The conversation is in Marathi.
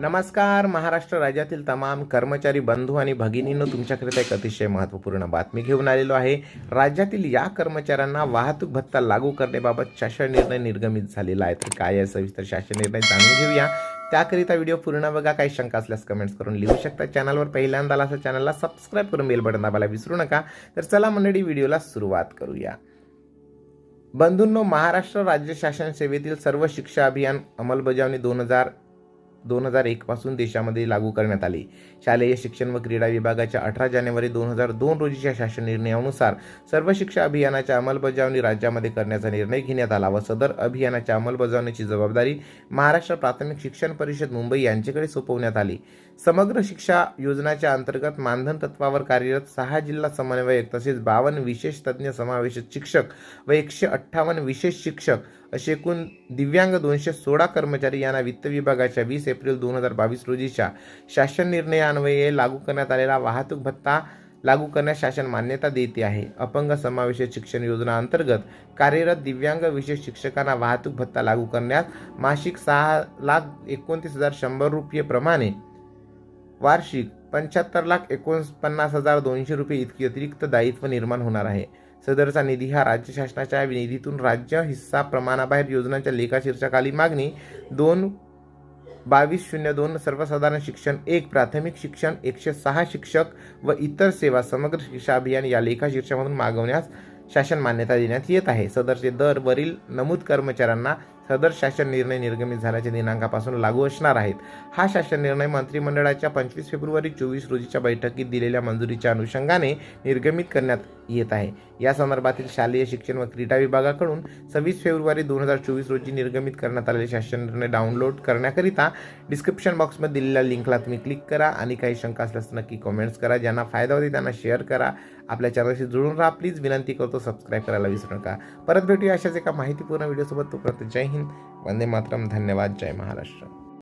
नमस्कार महाराष्ट्र राज्यातील तमाम कर्मचारी बंधू आणि भगिनींनो तुमच्याकरिता एक अतिशय महत्त्वपूर्ण बातमी घेऊन आलेलो आहे. राज्यातील या कर्मचाऱ्यांना वाहतूक भत्ता लागू करण्याबाबत शासन निर्णय निर्गमित झालेला आहे. तर काय आहे? सविस्तर शासन निर्णय जाणून घेऊया. त्याकरिता व्हिडिओ पूर्ण बघा. काही शंका असल्यास कमेंट्स करून लिहू शकता. चॅनलवर पहिल्यांदा आला असं चॅनलला सबस्क्राईब करून बेल बटन दाबायला विसरू नका. तर चला मंडळी व्हिडिओला सुरुवात करूया. बंधूंनो महाराष्ट्र राज्य शासन सेवेतील सर्व शिक्षा अभियान अंमलबजावणी दोन हजार दोन हजार एकपासून देशामध्ये लागू करण्यात आले. शालेय शिक्षण व क्रीडा विभागाच्या अठरा जानेवारी दोन हजार दोन रोजीच्या शासन निर्णयानुसार सर्व शिक्षा अभियानाच्या अंमलबजावणी राज्यामध्ये करण्याचा निर्णय घेण्यात आला व सदर अभियानाच्या अंमलबजावणीची जबाबदारी महाराष्ट्र प्राथमिक शिक्षण परिषद मुंबई यांच्याकडे सोपवण्यात आली. समग्र शिक्षा योजनाच्या अंतर्गत मानधन तत्वावर कार्यरत सहा जिल्हा समन्वयक तसेच बावन्न विशेष तज्ज्ञ समावेशित शिक्षक व एकशे अठ्ठावन्न विशेष शिक्षक असे एकूण दिव्यांग दोनशे सोळा कर्मचारी यांना वित्त विभागाच्या वीस एप्रिल दोन हजार बावीस रोजीच्या शासन निर्णयान्वये लागू करण्यात आलेला वाहतूक भत्ता लागू करण्यास शासन मान्यता देते आहे. अपंग समावेशित शिक्षण योजना अंतर्गत कार्यरत दिव्यांग विशेष शिक्षकांना वाहतूक भत्ता लागू करण्यास मासिक सहा लाख एकोणतीस हजार शंभर रुपये प्रमाणे वार्षिक पंच्याहत्तर लाख एकोणपन्नास हजार दोनशे रुपये इतकी अतिरिक्त दायित्व निर्माण होणार आहे. सदरचा निधी हा राज्य शासनाच्या निधीतून राज्य हिस्सा प्रमाणाबाहेर योजनांच्या लेखाशीर्षाखाली मागणी दोन बावीस शून्य दोन सर्वसाधारण शिक्षण एक प्राथमिक शिक्षण एकशे सहा शिक्षक व इतर सेवा समग्र शिक्षा अभियान या लेखाशीर्षामधून मागवण्यास शासन मान्यता देण्यात येत आहे. सदरचे दर वरील नमूद कर्मचाऱ्यांना सदर शासन निर्णय निर्गमित झाल्याच्या दिनांकापासून लागू असणार आहेत. हा शासन निर्णय मंत्रिमंडळाच्या पंचवीस फेब्रुवारी चोवीस रोजीच्या बैठकीत दिलेल्या मंजुरीच्या अनुषंगाने निर्गमित करण्यात येत आहे. या संदर्भातील शालेय शिक्षण व क्रीडा विभागाकडून सव्वीस फेब्रुवारी दोन हजार चोवीस रोजी निर्गमित करण्यात आलेले शासन निर्णय डाउनलोड करण्याकरिता डिस्क्रिप्शन बॉक्समध्ये दिलेल्या लिंकला तुम्ही क्लिक करा आणि काही शंका असल्यास नक्की कमेंट्स करा. ज्यांना फायदा होते त्यांना शेअर करा. आपल्या चॅनलशी जुळून राहा. प्लीज विनंती करतो सबस्क्राईब करायला विसरू नका. परत भेटूया अशाच एका माहितीपूर्ण व्हिडिओसोबत तोपर्यंत जय हिंद वंदे मातरम धन्यवाद जय महाराष्ट्र